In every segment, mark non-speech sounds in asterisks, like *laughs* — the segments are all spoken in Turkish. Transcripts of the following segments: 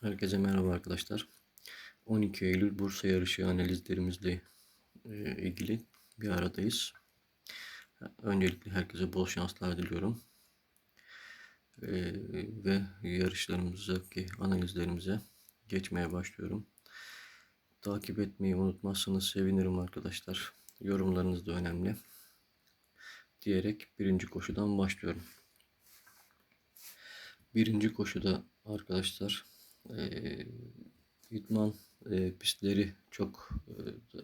Herkese merhaba arkadaşlar. 12 Eylül Bursa yarışı analizlerimizle e, ilgili bir aradayız. Öncelikle herkese bol şanslar diliyorum. E, ve yarışlarımızdaki analizlerimize geçmeye başlıyorum. Takip etmeyi unutmazsanız sevinirim arkadaşlar. Yorumlarınız da önemli. Diyerek birinci koşudan başlıyorum. Birinci koşuda arkadaşlar e, idman e, pistleri çok e, e,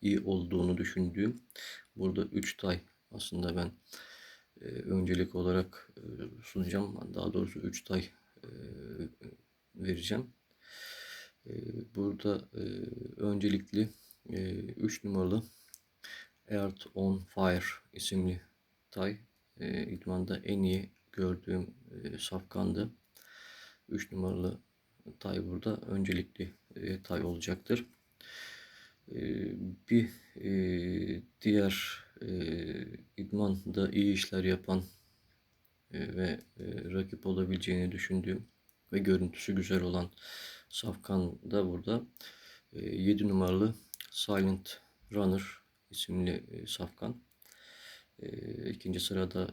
iyi olduğunu düşündüğüm burada 3 tay aslında ben e, öncelik olarak e, sunacağım. Daha doğrusu 3 tay e, vereceğim. E, burada e, öncelikli 3 e, numaralı Earth on Fire isimli tay e, idmanda en iyi gördüğüm e, safkandı. 3 numaralı tay burada öncelikli e, tay olacaktır. E, bir e, diğer e, idmanda iyi işler yapan e, ve e, rakip olabileceğini düşündüğüm ve görüntüsü güzel olan Safkan da burada. E, 7 numaralı Silent Runner isimli e, Safkan. E, ikinci sırada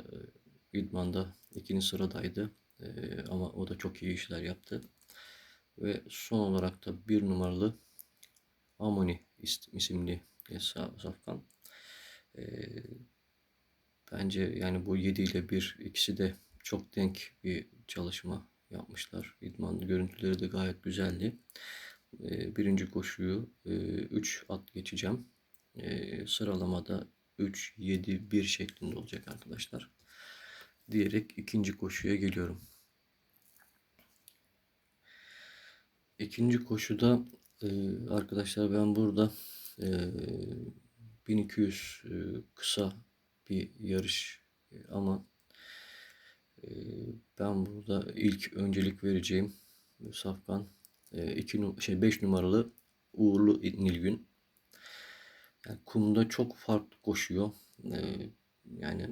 e, idmanda ikinci sıradaydı. Ee, ama o da çok iyi işler yaptı. Ve son olarak da bir numaralı Amoni isimli Safkan. Ee, bence yani bu 7 ile 1 ikisi de çok denk bir çalışma yapmışlar. İdman görüntüleri de gayet güzeldi. Ee, birinci koşuyu 3 e, at geçeceğim. Sıralamada 3, 7, 1 şeklinde olacak arkadaşlar. Diyerek ikinci koşuya geliyorum. İkinci koşuda e, arkadaşlar ben burada e, 1200 e, kısa bir yarış e, ama e, ben burada ilk öncelik vereceğim Safkan e, iki, şey 5 numaralı Uğurlu Nilgün. Yani kumda çok farklı koşuyor. E, yani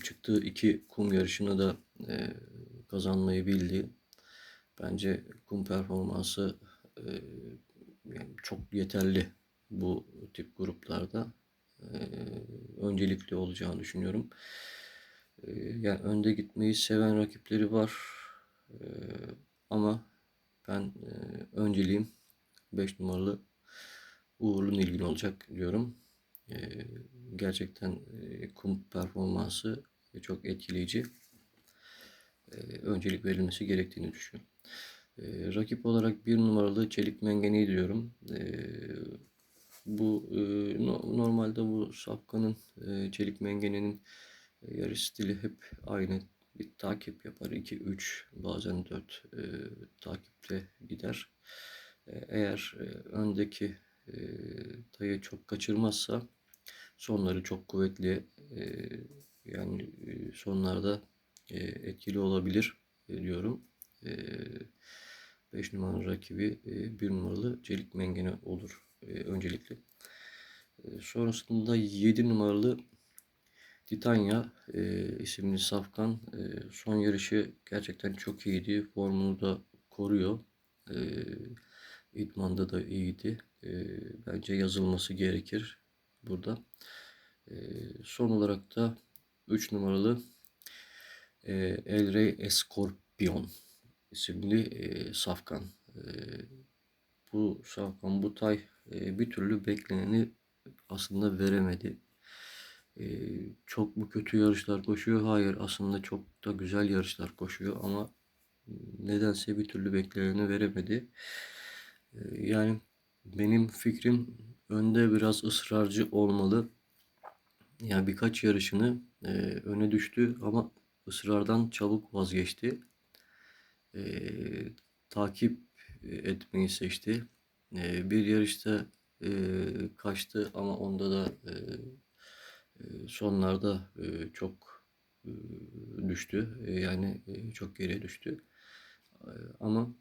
çıktığı iki kum yarışını da e, kazanmayı bildi. Bence kum performansı e, yani çok yeterli bu tip gruplarda. E, öncelikli olacağını düşünüyorum. E, yani önde gitmeyi seven rakipleri var. E, ama ben e, önceliğim 5 numaralı Uğurlu Nilgün olacak diyorum. E, gerçekten e, kum performansı çok etkileyici. E, öncelik verilmesi gerektiğini düşünüyorum. E, rakip olarak bir numaralı Çelik Mengeni diyorum. Bu e, no, normalde bu Safkan'ın e, Çelik Mengene'nin e, yarış stili hep aynı. Bir takip yapar. 2-3 bazen 4 e, takipte gider. Eğer öndeki e, tayı çok kaçırmazsa sonları çok kuvvetli e, yani e, sonlarda e, etkili olabilir e, diyorum. 5 numaralı rakibi 1 numaralı Çelik Mengene olur öncelikle. Sonrasında 7 numaralı Titania isimli Safkan son yarışı gerçekten çok iyiydi. Formunu da koruyor. İdmanda da iyiydi. Bence yazılması gerekir burada. Son olarak da 3 numaralı El Rey Escorpion isimli e, safkan. E, bu safkan bu tay e, bir türlü bekleneni aslında veremedi. E, çok mu kötü yarışlar koşuyor? Hayır aslında çok da güzel yarışlar koşuyor ama nedense bir türlü bekleneni veremedi. E, yani benim fikrim önde biraz ısrarcı olmalı. Yani birkaç yarışını e, öne düştü ama ısrardan çabuk vazgeçti e, takip etmeyi seçti. E, bir yarışta e, kaçtı ama onda da e, sonlarda e, çok e, düştü. E, yani e, çok geriye düştü. E, ama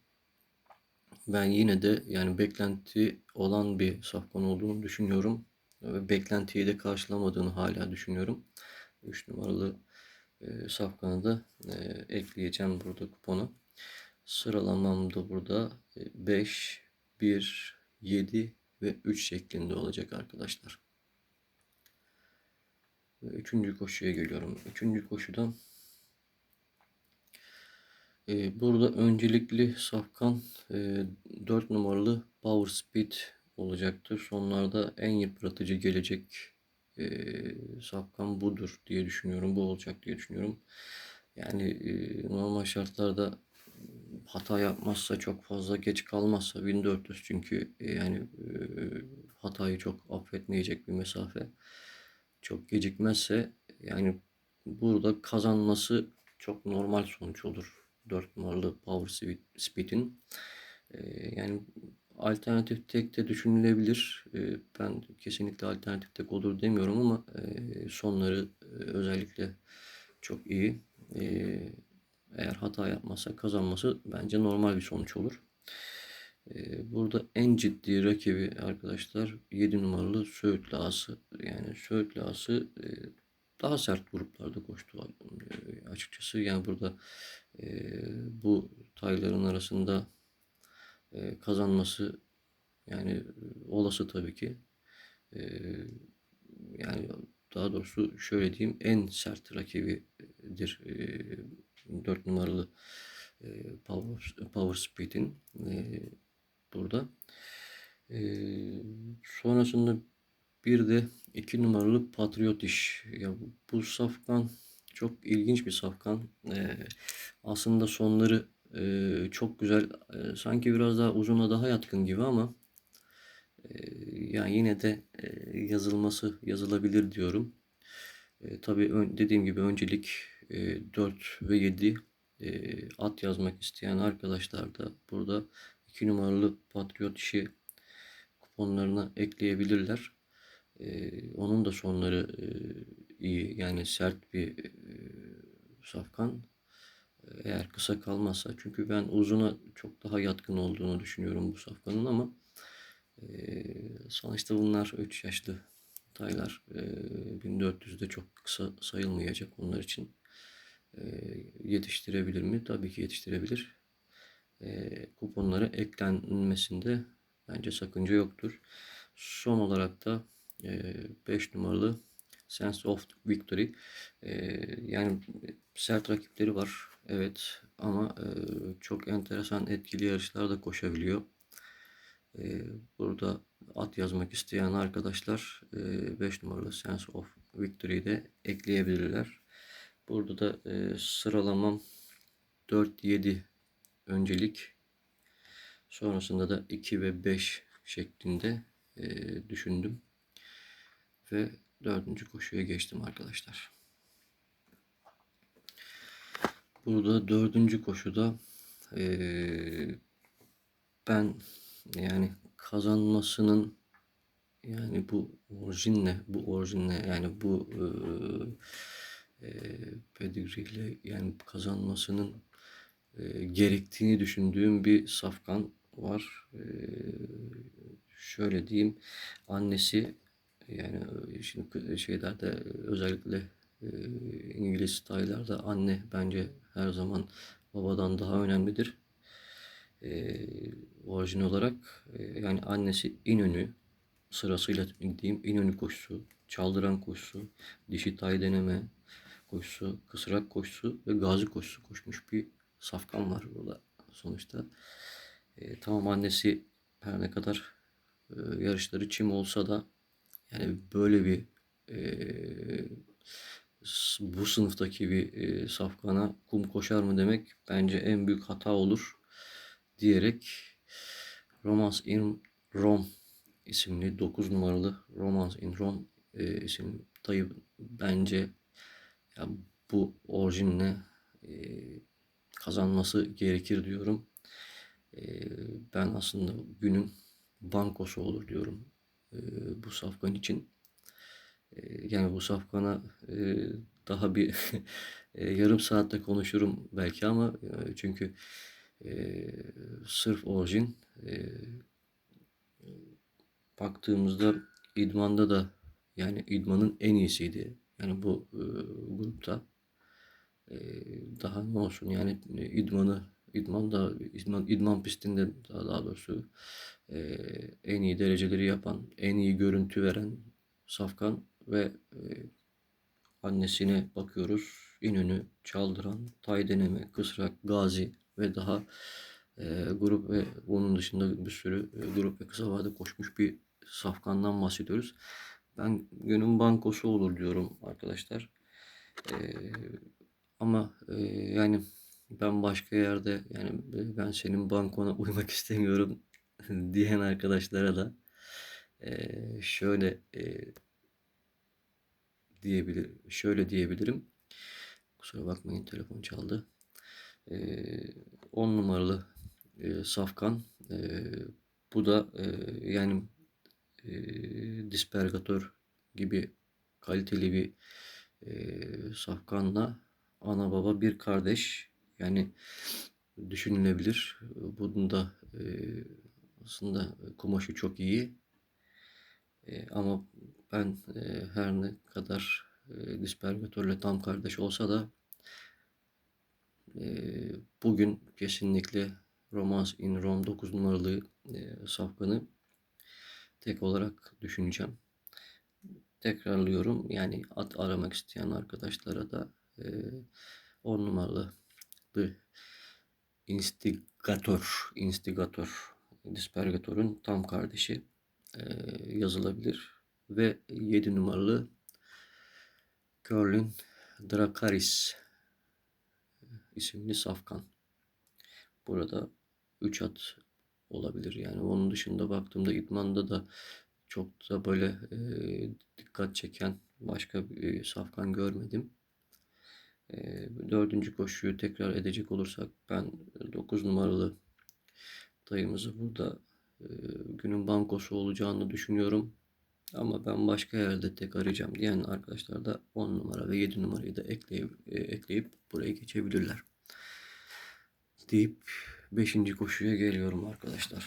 ben yine de yani beklenti olan bir safkan olduğunu düşünüyorum. Ve beklentiyi de karşılamadığını hala düşünüyorum. 3 numaralı e, safkanı da e, ekleyeceğim burada kuponu. Sıralamam da burada 5, 1, 7 ve 3 şeklinde olacak arkadaşlar. Üçüncü koşuya geliyorum. Üçüncü koşuda e, burada öncelikli safkan e, 4 numaralı Power Speed olacaktır. Sonlarda en yıpratıcı gelecek e, safkan budur diye düşünüyorum. Bu olacak diye düşünüyorum. Yani e, normal şartlarda hata yapmazsa çok fazla geç kalmazsa 1400 çünkü e, yani e, hatayı çok affetmeyecek bir mesafe. Çok gecikmezse yani burada kazanması çok normal sonuç olur. 4 numaralı Power Speed- Speed'in. E, yani alternatif tek de düşünülebilir. E, ben kesinlikle alternatif tek olur demiyorum ama e, sonları e, özellikle çok iyi. E, eğer hata yapmazsa kazanması bence normal bir sonuç olur. Ee, Burada en ciddi rakibi arkadaşlar 7 numaralı Söğütlü Ağası. Yani Söğütlü Ağası e, daha sert gruplarda koştu açıkçası. Yani burada e, bu tayların arasında e, kazanması yani e, olası tabii ki. E, yani daha doğrusu şöyle diyeyim en sert rakibidir e, 4 numaralı e, Power, Power Speed'in e, burada. E, sonrasında bir de 2 numaralı Patriot iş. Ya bu, bu safkan çok ilginç bir safkan. E, aslında sonları e, çok güzel. E, sanki biraz daha uzuna daha yatkın gibi ama e, yani yine de e, yazılması yazılabilir diyorum. E, tabii ön- dediğim gibi öncelik e, 4 ve 7 e, at yazmak isteyen arkadaşlar da burada 2 numaralı Patriot işi kuponlarına ekleyebilirler. E, onun da sonları e, iyi yani sert bir e, safkan. Eğer kısa kalmazsa çünkü ben uzuna çok daha yatkın olduğunu düşünüyorum bu safkanın ama e, sonuçta bunlar 3 yaşlı taylar. E, 1400'de çok kısa sayılmayacak onlar için. E, yetiştirebilir mi? Tabii ki yetiştirebilir. E, kuponlara eklenmesinde bence sakınca yoktur. Son olarak da 5 numaralı Sense of Victory. E, yani sert rakipleri var. Evet ama e, çok enteresan etkili yarışlar da koşabiliyor. E, burada at yazmak isteyen arkadaşlar 5 numaralı Sense of Victory'yi de ekleyebilirler. Burada da e, sıralamam 4-7 öncelik. Sonrasında da 2 ve 5 şeklinde e, düşündüm. Ve dördüncü koşuya geçtim arkadaşlar. Burada dördüncü koşuda e, ben yani kazanmasının yani bu orijinle bu orijinle yani bu e, e, pedigree'yle yani kazanmasının e, gerektiğini düşündüğüm bir safkan var. E, şöyle diyeyim annesi yani şimdi şeylerde özellikle e, İngiliz taylarda anne bence her zaman babadan daha önemlidir. E, orijin olarak e, yani annesi İnönü sırasıyla diyeyim İnönü koşusu, Çaldıran koşusu, Dişi Tay deneme koşusu, Kısrak koşusu ve Gazi koşusu koşmuş bir safkan var burada sonuçta. E, tamam annesi her ne kadar e, yarışları çim olsa da yani böyle bir e, bu sınıftaki bir e, safkana kum koşar mı demek bence en büyük hata olur diyerek Romance in Rome isimli 9 numaralı Romance in Rome e, isimli dayı bence ya bu orijinle e, kazanması gerekir diyorum. E, ben aslında günün bankosu olur diyorum e, bu safkan için. E, yani bu safkana e, daha bir *laughs* e, yarım saatte konuşurum belki ama e, çünkü e, sırf orijin e, baktığımızda idmanda da yani idmanın en iyisiydi. Yani bu e, grupta e, daha ne olsun yani idmanı idmanda idman, idman pistinde daha, daha doğrusu e, en iyi dereceleri yapan, en iyi görüntü veren Safkan ve e, annesine bakıyoruz. İnönü, Çaldıran, Taydeneme, Kısrak, Gazi ve daha e, grup ve onun dışında bir sürü e, grup ve kısa vade koşmuş bir Safkan'dan bahsediyoruz. Ben günün bankosu olur diyorum arkadaşlar. E, ama e, yani ben başka yerde yani ben senin bankona *laughs* uymak istemiyorum *laughs* diyen arkadaşlara da e, şöyle e, diyebilir şöyle diyebilirim. Kusura bakmayın telefon çaldı. E, 10 numaralı e, Safkan. E, bu da e, yani e, dispergatör gibi kaliteli bir e, Safkan'la ana baba bir kardeş. Yani düşünülebilir. Bunun da e, aslında kumaşı çok iyi. E, ama ben e, her ne kadar e, dispergatörle tam kardeş olsa da e, bugün kesinlikle Romance in Rome 9 numaralı e, safkanı tek olarak düşüneceğim. Tekrarlıyorum. Yani at aramak isteyen arkadaşlara da e, 10 numaralı The Instigator, Instigator, Dispergator'un tam kardeşi e, yazılabilir. Ve 7 numaralı Curlin Dracaris isimli safkan. Burada 3 at olabilir. Yani onun dışında baktığımda idmanda da çok da böyle e, dikkat çeken başka bir safkan görmedim. Dördüncü koşuyu tekrar edecek olursak ben 9 numaralı dayımızı burada günün bankosu olacağını düşünüyorum. Ama ben başka yerde tek arayacağım diyen arkadaşlar da 10 numara ve 7 numarayı da ekleyip, ekleyip buraya geçebilirler. Deyip 5. koşuya geliyorum arkadaşlar.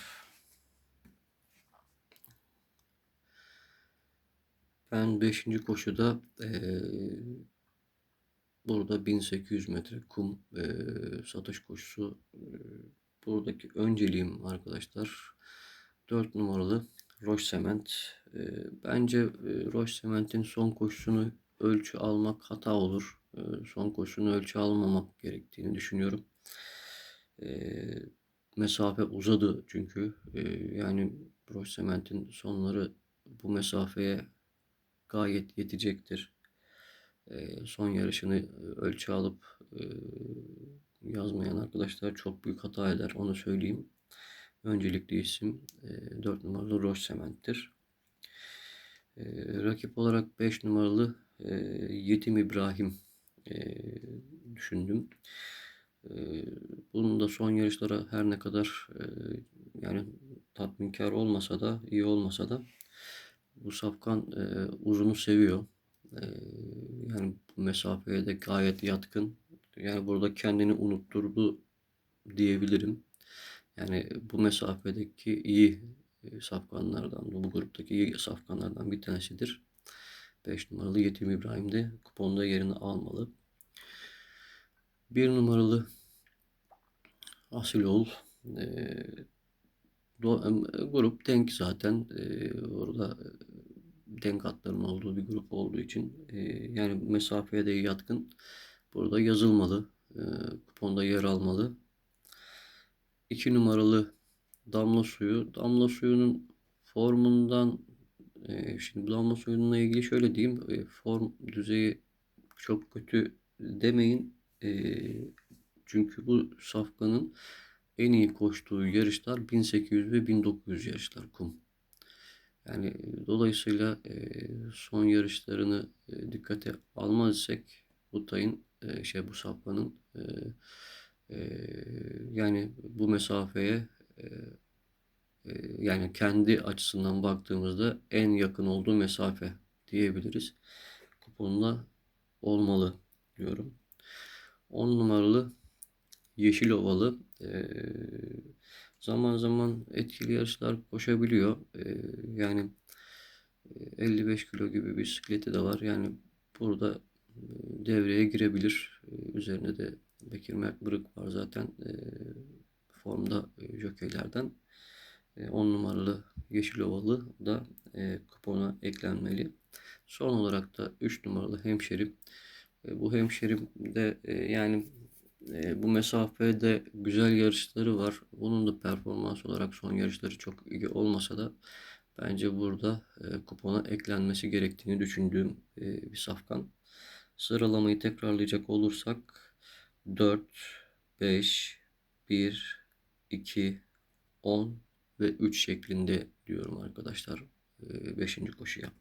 Ben 5. koşuda e, burada 1800 metre kum e, satış koşusu e, buradaki önceliğim arkadaşlar 4 numaralı Roche Cement. E, bence e, Roche Cement'in son koşusunu ölçü almak hata olur. E, son koşusunu ölçü almamak gerektiğini düşünüyorum. E, mesafe uzadı çünkü. E, yani Roche Cement'in sonları bu mesafeye gayet yetecektir. Son yarışını ölçü alıp yazmayan arkadaşlar çok büyük hata eder. Onu söyleyeyim. Öncelikli isim e, 4 numaralı Roche Cement'tir. E, rakip olarak 5 numaralı Yetim İbrahim düşündüm. Bunun da son yarışlara her ne kadar yani tatminkar olmasa da iyi olmasa da bu safkan uzunu seviyor. E, yani bu mesafeye de gayet yatkın. Yani burada kendini unutturdu diyebilirim. Yani bu mesafedeki iyi e, safkanlardan, bu gruptaki iyi safkanlardan bir tanesidir. 5 numaralı Yetim İbrahim de kuponda yerini almalı. 1 numaralı Asilol e, do, e, grup denk zaten e, orada e, denk atların olduğu bir grup olduğu için e, yani mesafeye de yatkın burada yazılmalı. E, kuponda yer almalı. 2 numaralı damla suyu. Damla suyunun formundan e, şimdi damla suyununla ilgili şöyle diyeyim. E, form düzeyi çok kötü demeyin. E, çünkü bu safkanın en iyi koştuğu yarışlar 1800 ve 1900 yarışlar kum. Yani dolayısıyla e, son yarışlarını e, dikkate almaz isek bu tayın e, şey bu safkanın e, yani bu mesafeye yani kendi açısından baktığımızda en yakın olduğu mesafe diyebiliriz. Kuponla olmalı diyorum. 10 numaralı Yeşil Ovalı zaman zaman etkili yarışlar koşabiliyor. yani 55 kilo gibi bir bisikleti de var. Yani burada devreye girebilir. üzerine de Bekir Mert Bırık var zaten e, formda e, jokeylerden. 10 numaralı Yeşil Ovalı da e, kupona eklenmeli. Son olarak da 3 numaralı hemşerim. E, bu hemşerim de e, yani e, bu mesafede güzel yarışları var. Bunun da performans olarak son yarışları çok iyi olmasa da bence burada e, kupona eklenmesi gerektiğini düşündüğüm e, bir safkan. Sıralamayı tekrarlayacak olursak 4, 5, 1, 2, 10 ve 3 şeklinde diyorum arkadaşlar 5. koşuya.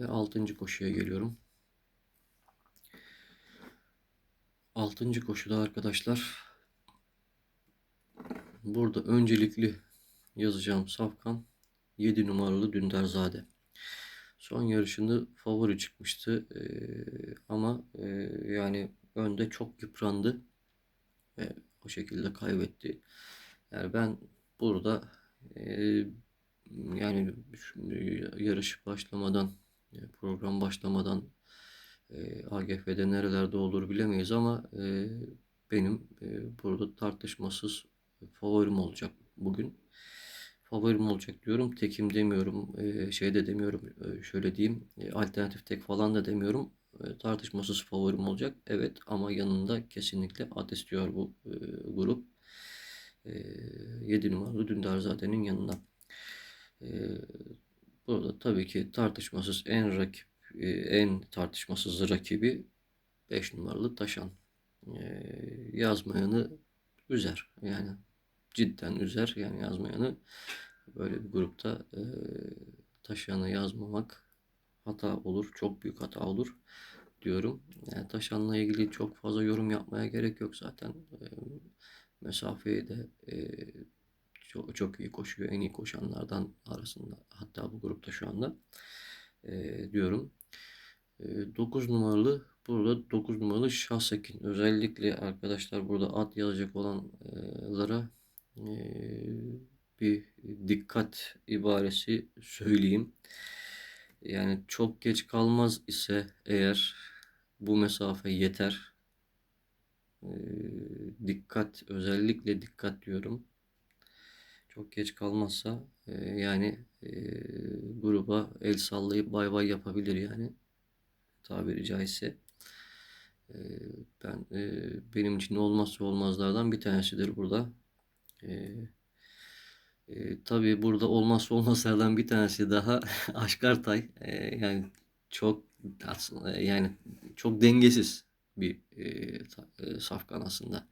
Ve 6. koşuya geliyorum. 6. koşuda arkadaşlar burada öncelikli yazacağım safkan 7 numaralı Dündarzade. Son yarışında favori çıkmıştı ee, ama e, yani önde çok yıprandı ve o şekilde kaybetti. Yani ben burada e, yani yarış başlamadan program başlamadan e, AGF'de nerelerde olur bilemeyiz ama e, benim e, burada tartışmasız favorim olacak bugün. Favorim olacak diyorum. Tekim demiyorum. E, şey de demiyorum. E, şöyle diyeyim. E, alternatif tek falan da demiyorum. E, tartışmasız favorim olacak. Evet ama yanında kesinlikle at diyor bu e, grup. E, 7 numaralı Dündar zatenin yanında. E, burada tabii ki tartışmasız en rakip e, en tartışmasız rakibi 5 numaralı Taşan. E, yazmayanı üzer. Yani cidden üzer. Yani yazmayanı böyle bir grupta e, taşıyanı yazmamak hata olur. Çok büyük hata olur diyorum. Yani taşanla ilgili çok fazla yorum yapmaya gerek yok zaten. Mesafeyi de çok, çok iyi koşuyor. En iyi koşanlardan arasında. Hatta bu grupta şu anda e, diyorum. E, 9 numaralı burada 9 numaralı Şahsekin. Özellikle arkadaşlar burada at yazacak olanlara e, bir dikkat ibaresi söyleyeyim. Yani çok geç kalmaz ise eğer bu mesafe yeter. E, dikkat özellikle dikkat diyorum. Çok geç kalmazsa yani e, gruba el sallayıp bay bay yapabilir yani tabiri caizse. E, ben e, benim için olmazsa olmazlardan bir tanesidir burada. E, e, tabii burada olmazsa olmazlardan bir tanesi daha *laughs* Aşkartay. E, yani çok aslında yani çok dengesiz bir e, e, safkan aslında.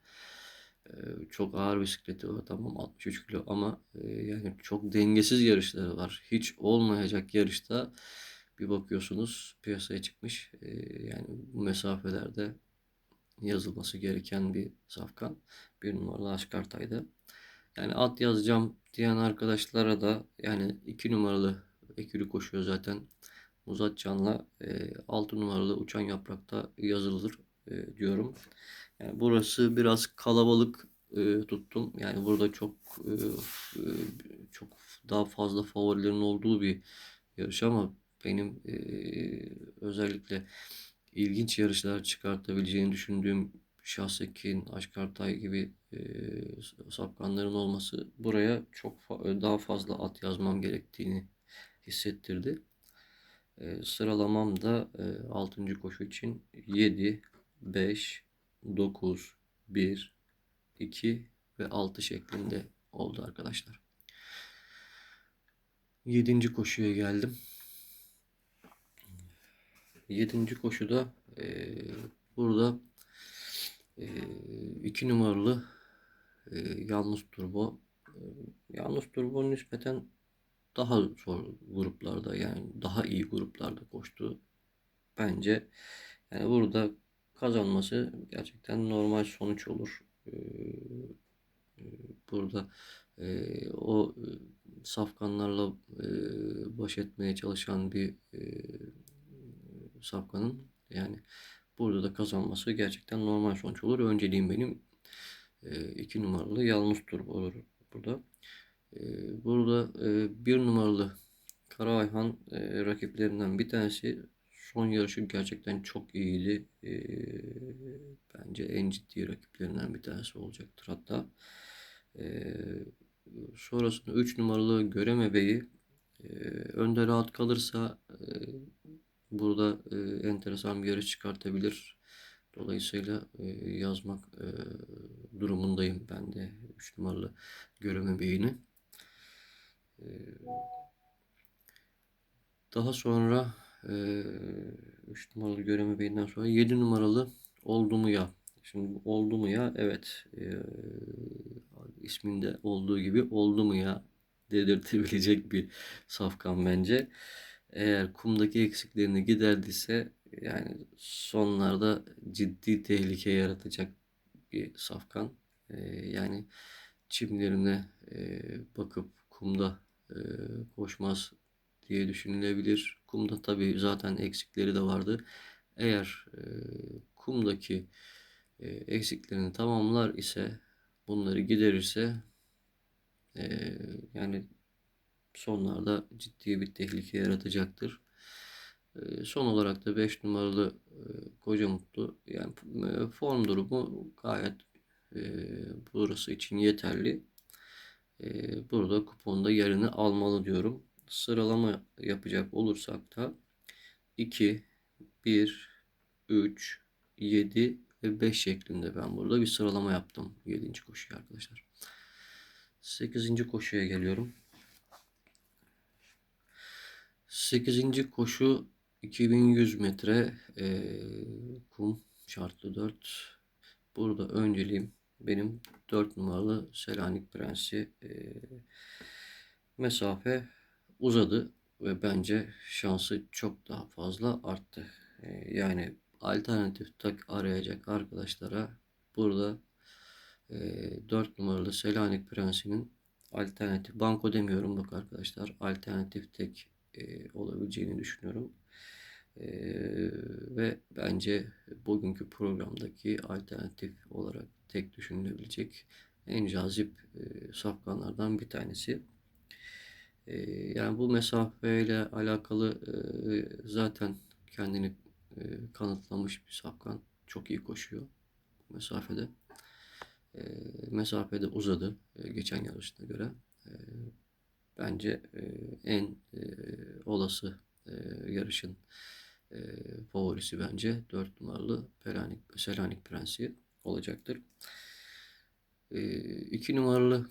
Çok ağır bisikleti var tamam 63 kilo ama yani çok dengesiz yarışları var. Hiç olmayacak yarışta bir bakıyorsunuz piyasaya çıkmış. Yani bu mesafelerde yazılması gereken bir safkan. Bir numaralı Aşkartay'da. Yani at yazacağım diyen arkadaşlara da yani iki numaralı ekürü koşuyor zaten. Muzat Can'la e, 6 numaralı uçan yaprakta yazılır diyorum. Yani burası biraz kalabalık e, tuttum. Yani burada çok e, e, çok daha fazla favorilerin olduğu bir yarış ama benim e, özellikle ilginç yarışlar çıkartabileceğini düşündüğüm Şahsekin, Aşkartay gibi e, sapkanların olması buraya çok fa daha fazla at yazmam gerektiğini hissettirdi. E, sıralamam da e, 6. koşu için 7, 5, 9, 1, 2 ve 6 şeklinde oldu arkadaşlar. 7. koşuya geldim. 7. koşuda e, burada 2 e, numaralı e, yalnız turbo e, yalnız turbo nispeten daha zor gruplarda yani daha iyi gruplarda koştu bence. Yani burada kazanması gerçekten normal sonuç olur. Ee, e, burada e, o e, safkanlarla baş etmeye çalışan bir safkanın yani burada da kazanması gerçekten normal sonuç olur. Önceliğim benim e, iki numaralı yalnız turbo olur burada. Burada bir numaralı Kara Ayhan rakiplerinden bir tanesi son yarışı gerçekten çok iyiydi. Ee, bence en ciddi rakiplerinden bir tanesi olacaktır hatta. Ee, sonrasında 3 numaralı Göreme Bey'i e, önde rahat kalırsa e, burada e, enteresan bir yarış çıkartabilir. Dolayısıyla e, yazmak e, durumundayım ben de 3 numaralı Göreme Bey'ini. E, daha sonra 3 numaralı Göreme Bey'inden sonra 7 numaralı Oldu mu ya? Şimdi oldu mu ya? Evet. E, isminde olduğu gibi oldu mu ya dedirtebilecek bir safkan bence. Eğer kumdaki eksiklerini giderdiyse yani sonlarda ciddi tehlike yaratacak bir safkan. E, yani çimlerine e, bakıp kumda e, koşmaz diye düşünülebilir. Kumda tabii zaten eksikleri de vardı. Eğer e, kumdaki e, eksiklerini tamamlar ise bunları giderirse e, yani sonlarda ciddi bir tehlike yaratacaktır. E, son olarak da 5 numaralı e, Koca Mutlu yani e, form durumu gayet e, burası için yeterli. E, burada kuponda yerini almalı diyorum. Sıralama yapacak olursak da 2, 1, 3, 7 ve 5 şeklinde ben burada bir sıralama yaptım 7. koşuya arkadaşlar. 8. koşuya geliyorum. 8. koşu 2100 metre e, kum şartlı 4. Burada önceliğim benim 4 numaralı Selanik Prensi e, mesafe uzadı ve bence şansı çok daha fazla arttı. E, yani alternatif tak arayacak arkadaşlara burada e, 4 numaralı Selanik Prensi'nin alternatif banko demiyorum bak arkadaşlar alternatif tek e, olabileceğini düşünüyorum. E, ve bence bugünkü programdaki alternatif olarak tek düşünülebilecek en cazip e, safkanlardan bir tanesi. E, yani bu mesafeyle alakalı e, zaten kendini e, kanıtlamış bir safkan. Çok iyi koşuyor mesafede. E, mesafede uzadı e, geçen yarışına göre. E, bence e, en e, olası e, yarışın e, favorisi bence 4 numaralı Pelanik, Selanik Prensi olacaktır. 2 e, numaralı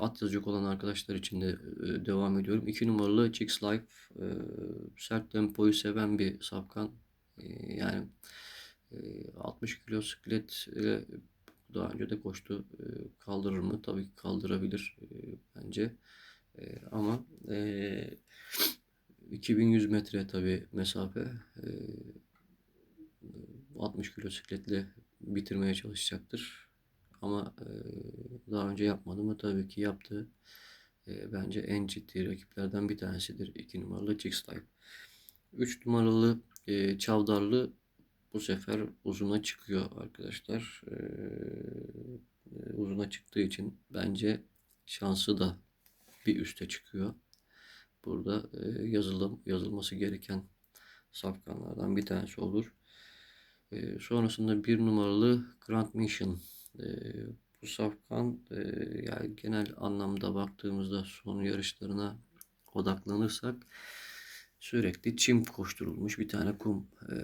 at yazacak olan arkadaşlar için de e, devam ediyorum. 2 numaralı Chicks Life e, sert tempoyu seven bir safkan. E, yani e, 60 kilo siklet ile daha önce de koştu. E, kaldırır mı? Tabii ki kaldırabilir e, bence. E, ama e, 2100 metre tabii mesafe. E, 60 kilo sikletle bitirmeye çalışacaktır. Ama daha önce yapmadı mı? Tabii ki yaptı. Bence en ciddi rakiplerden bir tanesidir. 2 numaralı Jigstyle. 3 numaralı Çavdarlı bu sefer uzuna çıkıyor arkadaşlar. Uzuna çıktığı için bence şansı da bir üste çıkıyor. Burada yazılım yazılması gereken safkanlardan bir tanesi olur. Sonrasında bir numaralı Grand Mission bu safkan yani genel anlamda baktığımızda son yarışlarına odaklanırsak sürekli çim koşturulmuş bir tane kum e,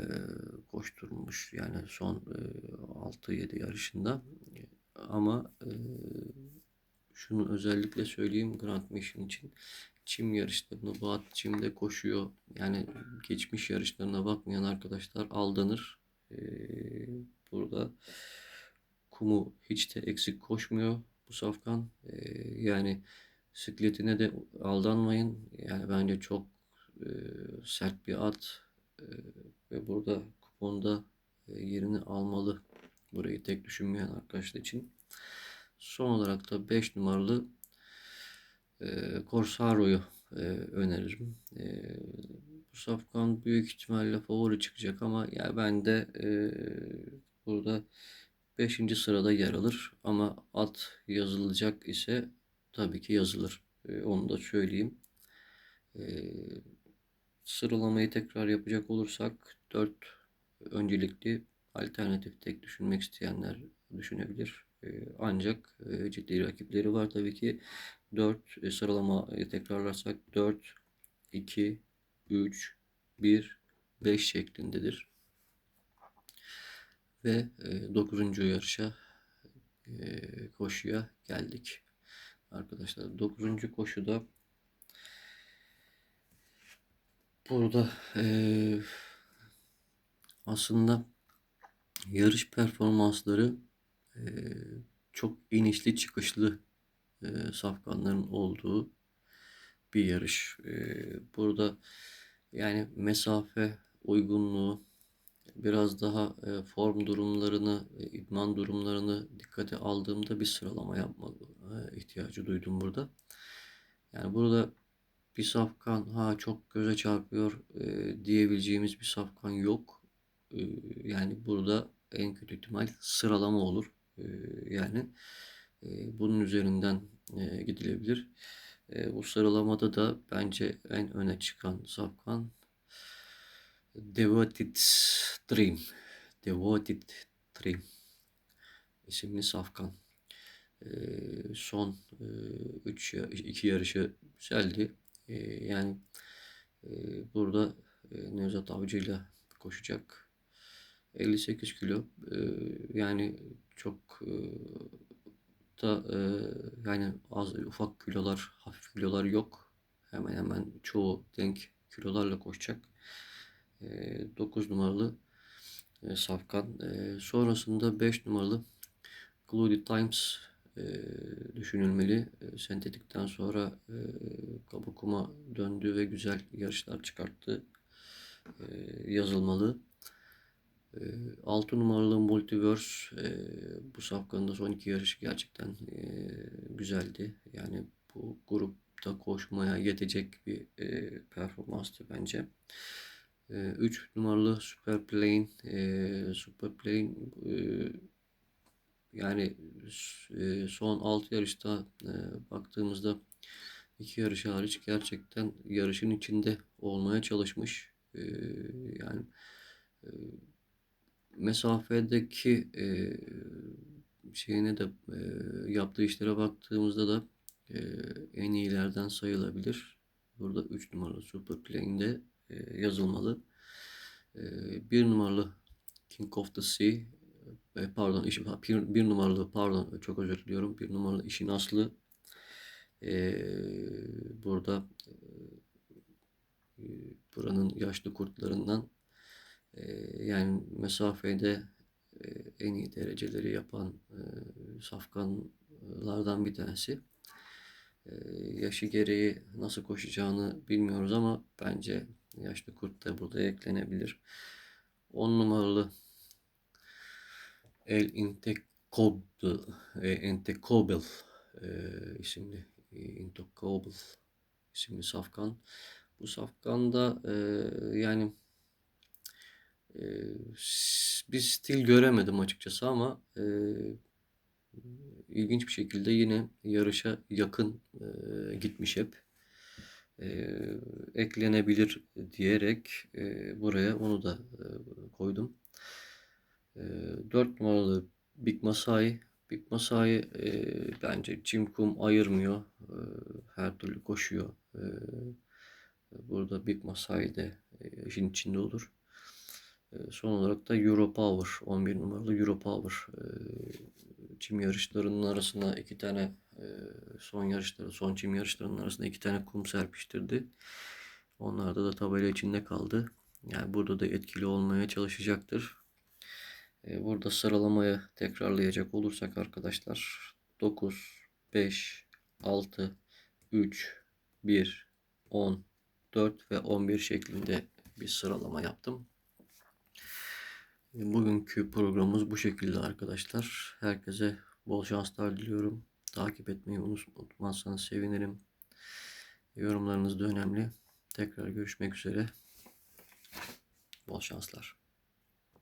koşturulmuş. Yani son e, 6-7 yarışında. Ama şunu özellikle söyleyeyim Grand Mission için. Çim yarışlarını Baat çimde koşuyor. Yani geçmiş yarışlarına bakmayan arkadaşlar aldanır. E, burada kumu hiç de eksik koşmuyor bu safkan. Ee, yani sikletine de aldanmayın. Yani bence çok e, sert bir at e, ve burada kuponda e, yerini almalı. Burayı tek düşünmeyen arkadaşlar için. Son olarak da 5 numaralı e, Corsaro'yu e, öneririm. E, bu safkan büyük ihtimalle favori çıkacak ama ya yani ben de e, burada 5. sırada yer alır ama at yazılacak ise tabii ki yazılır. E, onu da söyleyeyim. E, Sıralamayı tekrar yapacak olursak 4 öncelikli alternatif tek düşünmek isteyenler düşünebilir. Ee, Ancak e, ciddi rakipleri var tabii ki. 4 sıralamayı tekrarlarsak 4, 2, 3, 1, 5 şeklindedir. Ve 9. yarışa e, koşuya geldik. Arkadaşlar 9. koşuda burada e, aslında yarış performansları e, çok inişli çıkışlı e, safkanların olduğu bir yarış. E, burada yani mesafe uygunluğu biraz daha e, form durumlarını, e, idman durumlarını dikkate aldığımda bir sıralama yapma e, ihtiyacı duydum burada. Yani burada bir safkan ha çok göze çarpıyor e, diyebileceğimiz bir safkan yok. Yani burada en kötü ihtimal sıralama olur. Yani bunun üzerinden gidilebilir. Bu sıralamada da bence en öne çıkan safkan Devoted Dream. Devoted Dream isimli safkan. E, son 3 e, 2 yarışı güzeldi. E, yani e, burada e, Nevzat Avcı ile koşacak. 58 kilo. E, yani çok e, da e, yani az ufak kilolar, hafif kilolar yok. Hemen hemen çoğu denk kilolarla koşacak. E, 9 numaralı e, Safkan. E, sonrasında 5 numaralı Glory Times e, düşünülmeli. E, sentetikten sonra Kabukuma döndü ve güzel yarışlar çıkarttı. Yazılmalı. E, 6 numaralı Multiverse bu safkanın da son iki yarışı gerçekten güzeldi. Yani bu grupta koşmaya yetecek bir performanstı bence. 3 e, numaralı Super Plane e, Super Plane e, yani e, son 6 yarışta e, baktığımızda iki yarış hariç gerçekten yarışın içinde olmaya çalışmış. E, yani e, mesafedeki e, şeyine de e, yaptığı işlere baktığımızda da e, en iyilerden sayılabilir. Burada 3 numaralı Super Plane'de e, yazılmalı. E, bir numaralı King of the Sea e, pardon iş, bir, numaralı pardon çok özür diliyorum bir numaralı işin aslı burada buranın yaşlı kurtlarından yani mesafede en iyi dereceleri yapan safkanlardan bir tanesi. yaşı gereği nasıl koşacağını bilmiyoruz ama bence Yaşlı kurt da burada eklenebilir. 10 numaralı El Intecoble, e, Intecoble e, isimli e, Intecoble isimli safkan. Bu safkanda e, yani e, bir stil göremedim açıkçası ama e, ilginç bir şekilde yine yarışa yakın e, gitmiş hep e, eklenebilir diyerek e, buraya onu da e, koydum. E, 4 numaralı Big Masai. Big Masai e, bence çim kum ayırmıyor. E, her türlü koşuyor. E, burada Big Masai de e, işin içinde olur. E, son olarak da Euro Power 11 numaralı Euro Power e, çim yarışlarının arasına iki tane e, son yarışları, son çim yarışlarının arasında iki tane kum serpiştirdi. Onlarda da tabela içinde kaldı. Yani burada da etkili olmaya çalışacaktır. E, burada sıralamayı tekrarlayacak olursak arkadaşlar 9, 5, 6, 3, 1, 10, 4 ve 11 şeklinde bir sıralama yaptım. Bugünkü programımız bu şekilde arkadaşlar. Herkese bol şanslar diliyorum. Takip etmeyi unutmazsanız sevinirim. Yorumlarınız da önemli. Tekrar görüşmek üzere. Bol şanslar.